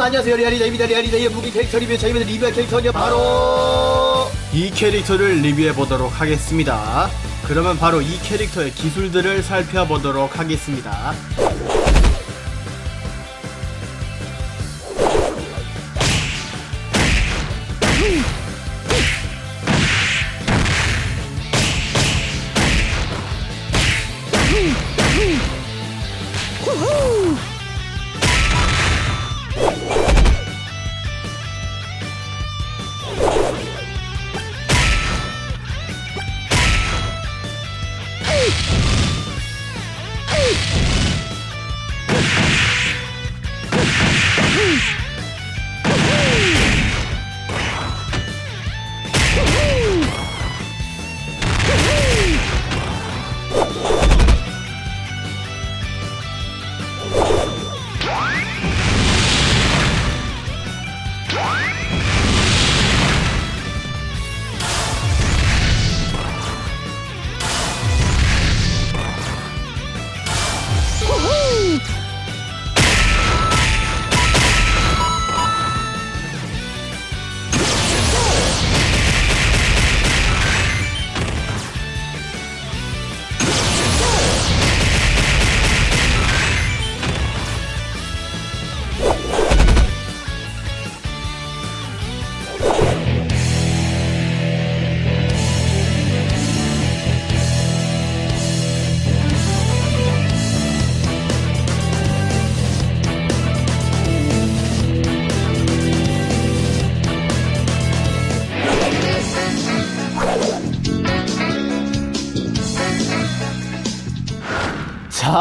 여러분 안녕하세요 리아리다입니다 리아리다의 무기 캐릭터 리뷰 저희들 리뷰할 캐릭터는 바로 이 캐릭터를 리뷰해 보도록 하겠습니다. 그러면 바로 이 캐릭터의 기술들을 살펴보도록 하겠습니다.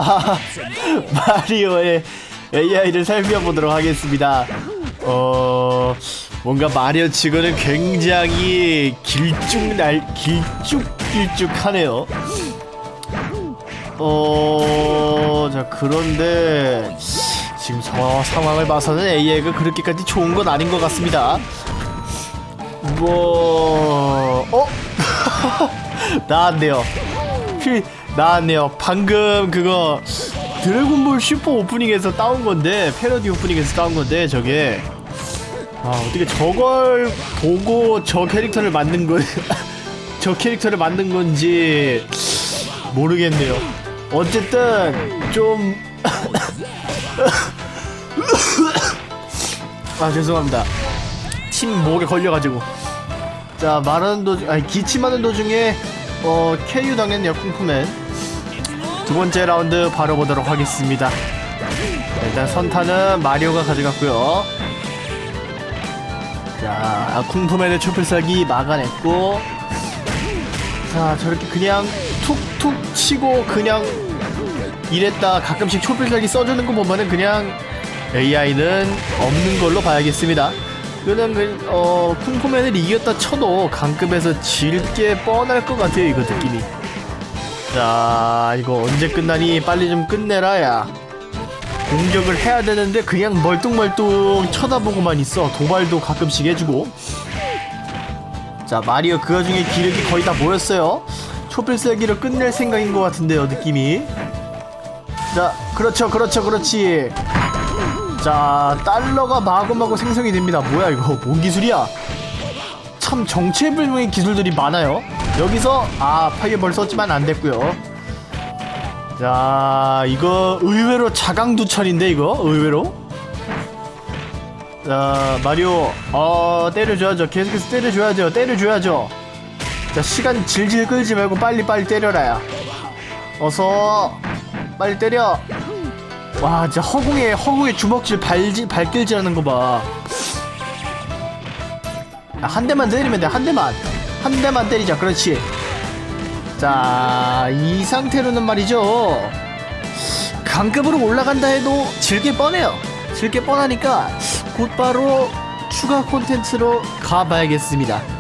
마리오의 AI를 살펴보도록 하겠습니다. 어, 뭔가 마리오 치고는 굉장히 길쭉 날, 길쭉길쭉하네요. 어, 자, 그런데, 지금 저 상황을 봐서는 AI가 그렇게까지 좋은 건 아닌 것 같습니다. 뭐, 어? 나왔네요. 피, 나왔네요. 방금 그거 드래곤볼 슈퍼 오프닝에서 따온 건데 패러디 오프닝에서 따온 건데 저게 아 어떻게 저걸 보고 저 캐릭터를 만든 건 저 캐릭터를 만든 건지 모르겠네요. 어쨌든 좀 아 죄송합니다. 침 목에 걸려가지고 자 말하는 도중 아니 기침하는 도중에 어 KU 당연 역풍품맨 두 번째 라운드 바로 보도록 하겠습니다. 일단 선타는 마리오가 가져갔고요. 자 쿵푸맨의 초필살기 막아냈고 자 저렇게 그냥 툭툭 치고 그냥 이랬다 가끔씩 초필살기 써주는 거 보면은 그냥 AI는 없는 걸로 봐야겠습니다. 그냥 그, 어, 쿵푸맨을 이겼다 쳐도 강급에서 질 게 뻔할 것 같아요, 이거 느낌이. 자, 이거 언제 끝나니? 빨리 좀 끝내라, 야. 공격을 해야 되는데 그냥 멀뚱멀뚱 쳐다보고만 있어. 도발도 가끔씩 해주고. 자, 마리오 그 와중에 기력이 거의 다 모였어요. 초필살기로 끝낼 생각인 것 같은데요, 느낌이. 자, 그렇죠, 그렇죠, 그렇지. 자 달러가 마구마구 생성이 됩니다. 뭐야 이거? 뭔 기술이야? 참 정체불명의 기술들이 많아요. 여기서 아 파이어볼 썼지만 안 됐고요. 자 이거 의외로 자강두철인데 이거? 의외로? 자 마리오 어 때려줘야죠. 계속해서 때려줘야죠. 때려줘야죠. 자 시간 질질 끌지 말고 빨리빨리 때려라야. 어서 빨리 때려 와 진짜 허공에 허공에 주먹질 발질 발길질하는 거 봐. 한 대만 때리면 돼. 한 대만. 한 대만 때리자. 그렇지. 자, 이 상태로는 말이죠. 강급으로 올라간다 해도 질게 뻔해요. 질게 뻔하니까 곧바로 추가 콘텐츠로 가봐야겠습니다.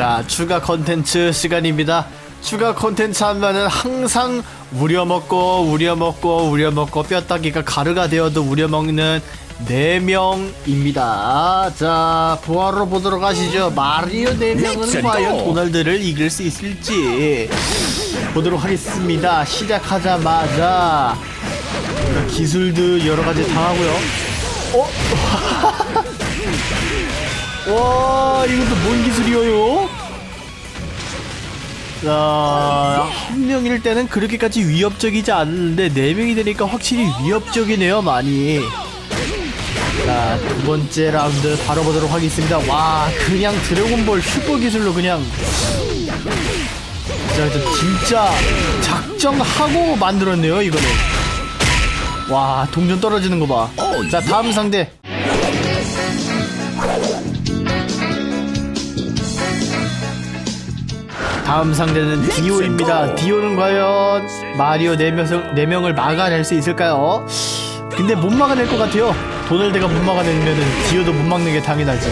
자 추가 컨텐츠 시간입니다 추가 컨텐츠 하면은 항상 우려먹고 우려먹고 우려먹고 뼈다귀가 가루가 되어도 우려먹는 4명입니다. 자, 부하로 보도록 하시죠. 마리오 4명은 Let's 과연 go. 도날드를 이길 수 있을지 보도록 하겠습니다. 시작하자마자 자, 기술도 여러 가지 당하고요. 어? 와, 이것도 뭔 기술이에요? 자, 한 명일 때는 그렇게까지 위협적이지 않는데 네 명이 되니까 확실히 위협적이네요, 많이. 자, 두 번째 라운드 바로 보도록 하겠습니다. 와, 그냥 드래곤볼 슈퍼 기술로 그냥 자, 저 진짜 작정하고 만들었네요, 이거는. 와, 동전 떨어지는 거 봐. 자, 다음 상대. 다음 상대는 디오입니다. 디오는 과연 마리오 4명, 4명을 막아낼 수 있을까요? 근데 못 막아낼 것 같아요. 도널드가 못 막아내면은 디오도 못 막는 게 당연하죠.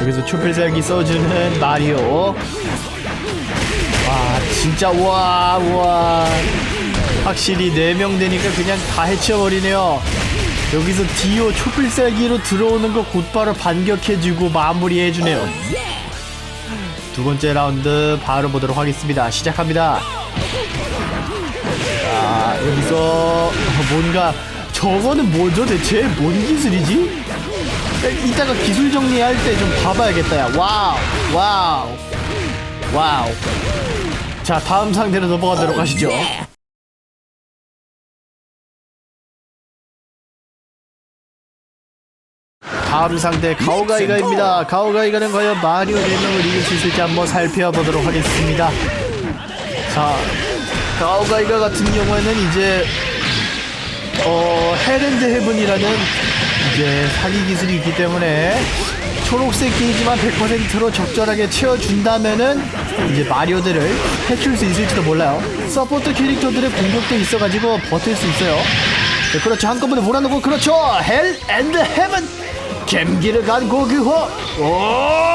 여기서 초필살기 써주는 마리오. 와, 진짜, 와, 와. 확실히 4명 되니까 그냥 다 해치워버리네요. 여기서 디오 초필살기로 들어오는 거 곧바로 반격해주고 마무리해주네요. 두 번째 라운드 바로 보도록 하겠습니다. 시작합니다. 자, 여기서 뭔가 저거는 뭐죠 대체? 뭔 기술이지? 이따가 기술 정리할 때 좀 봐봐야겠다. 야. 와우, 와우, 와우. 자, 다음 상대로 넘어가도록 하시죠. 다음 상대 가오가이가입니다. 가오가이가는 과연 마리오 4명을 이길 수 있을지 한번 살펴보도록 하겠습니다. 자, 가오가이가 같은 경우에는 이제 어 헤렌드 헤븐이라는 이제 사기 기술이 있기 때문에 초록색 게이지만 100%로 적절하게 채워준다면은 이제 마리오들을 해칠 수 있을지도 몰라요. 서포트 캐릭터들의 공격도 있어가지고 버틸 수 있어요. 네, 그렇죠. 한꺼번에 몰아넣고 그렇죠. 헬 앤드 헤븐 gem기를 간 고기호 오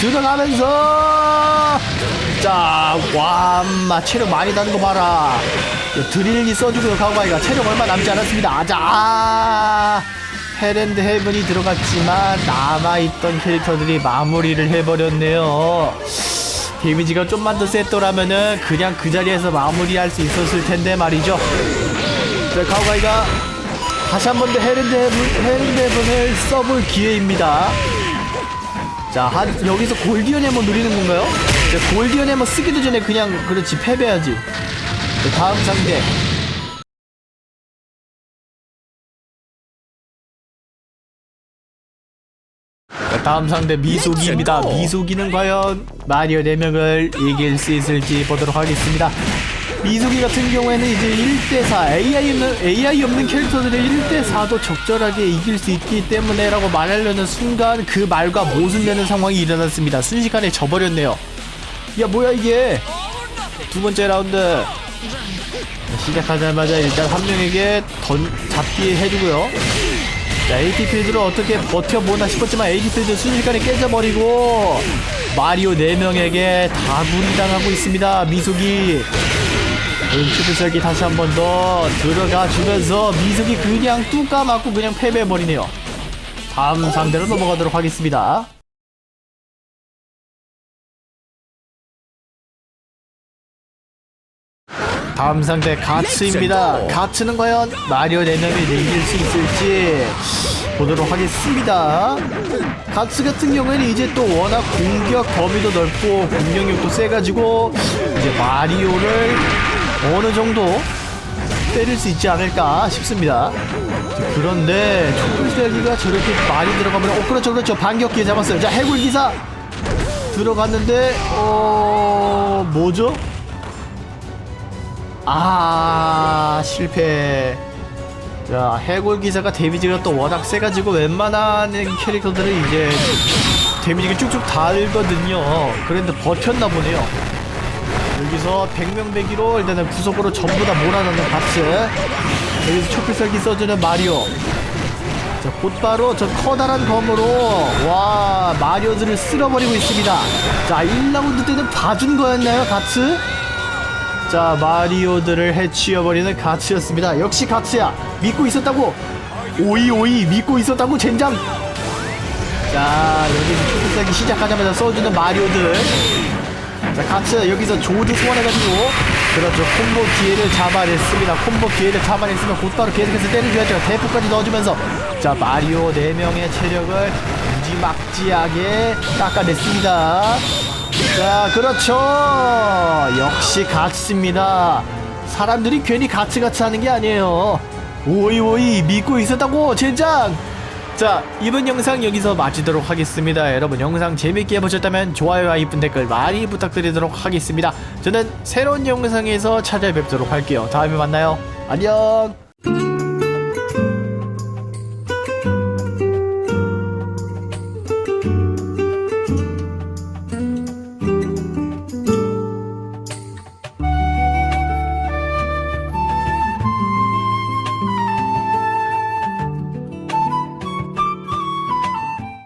들어가면서. 자와 체력 많이 다는 거 봐라. 드릴리 써주고요 가오가이가 체력 얼마 남지 않았습니다. 아자 아, 헤랜드 헤븐이 들어갔지만 남아있던 캐릭터들이 마무리를 해버렸네요. 데미지가 좀만 더 셌더라면은 그냥 그 자리에서 마무리할 수 있었을 텐데 말이죠. 자 가오가이가 다시 한 번 더 헤랜드 헤븐을 써볼 기회입니다. 자, 한, 여기서 골디언 해머 누리는 건가요? 자, 골디언 해머 쓰기도 전에 그냥, 그렇지, 패배하지. 자, 다음 상대. 자, 다음 상대 미소기입니다. 미소기는 과연 마리오 4명을 이길 수 있을지 보도록 하겠습니다. 미소기 같은 경우에는 이제 1대4 AI 없는, AI 없는 캐릭터들의 1대4도 적절하게 이길 수 있기 때문에 라고 말하려는 순간 그 말과 모순되는 상황이 일어났습니다. 순식간에 져버렸네요. 야 뭐야 이게 두 번째 라운드 시작하자마자 일단 한 명에게 던 잡기 해주고요. 자, AT 필드를 어떻게 버텨보나 싶었지만 AT 필드 순식간에 깨져버리고 마리오 4명에게 다구리 당하고 있습니다. 미소기. 슈퍼셀기 다시 한 번 더 들어가 주면서 미소기 그냥 뚝 까맞고 그냥 패배해버리네요. 다음 상대로 넘어가도록 하겠습니다. 다음 상대 가츠입니다. 가츠는 과연 마리오 4명이 이길 수 있을지 보도록 하겠습니다. 가츠 같은 경우에는 이제 또 워낙 공격 범위도 넓고 공격력도 세가지고 이제 마리오를 어느 정도 때릴 수 있지 않을까 싶습니다. 그런데 촛불세기가 저렇게 많이 들어가면 어 그렇죠 그렇죠 반격기에 잡았어요. 자 해골 기사 들어갔는데 어 뭐죠? 아 실패 자 해골 기사가 데미지가 또 워낙 세가지고 웬만한 캐릭터들은 이제 데미지가 쭉쭉 달거든요 그런데 버텼나 보네요 여기서 100명 배기로 일단은 구석으로 전부 다 몰아넣는 바츠 여기서 초필살기 써주는 마리오. 자 곧바로 저 커다란 검으로 와 마리오들을 쓸어버리고 있습니다. 자 1라운드 때는 봐준 거였나요 가츠? 자 마리오들을 해치워버리는 가츠였습니다. 역시 가츠야 믿고 있었다고 오이 오이 믿고 있었다고 젠장! 자 여기서 초록색이 시작하자마자 써주는 마리오들 자 같이 여기서 조드 소환해가지고 그렇죠. 콤보 기회를 잡아냈습니다. 콤보 기회를 잡아냈으면 곧바로 계속해서 때려줘야죠. 대포까지 넣어주면서. 자 마리오 4명의 체력을 무지막지하게 깎아냈습니다. 자 그렇죠. 역시 가츠입니다. 사람들이 괜히 가츠가츠 하는 게 아니에요. 오이 오이 믿고 있었다고 젠장 자 이번 영상 여기서 마치도록 하겠습니다. 여러분 영상 재밌게 보셨다면 좋아요와 이쁜 댓글 많이 부탁드리도록 하겠습니다. 저는 새로운 영상에서 찾아뵙도록 할게요. 다음에 만나요. 안녕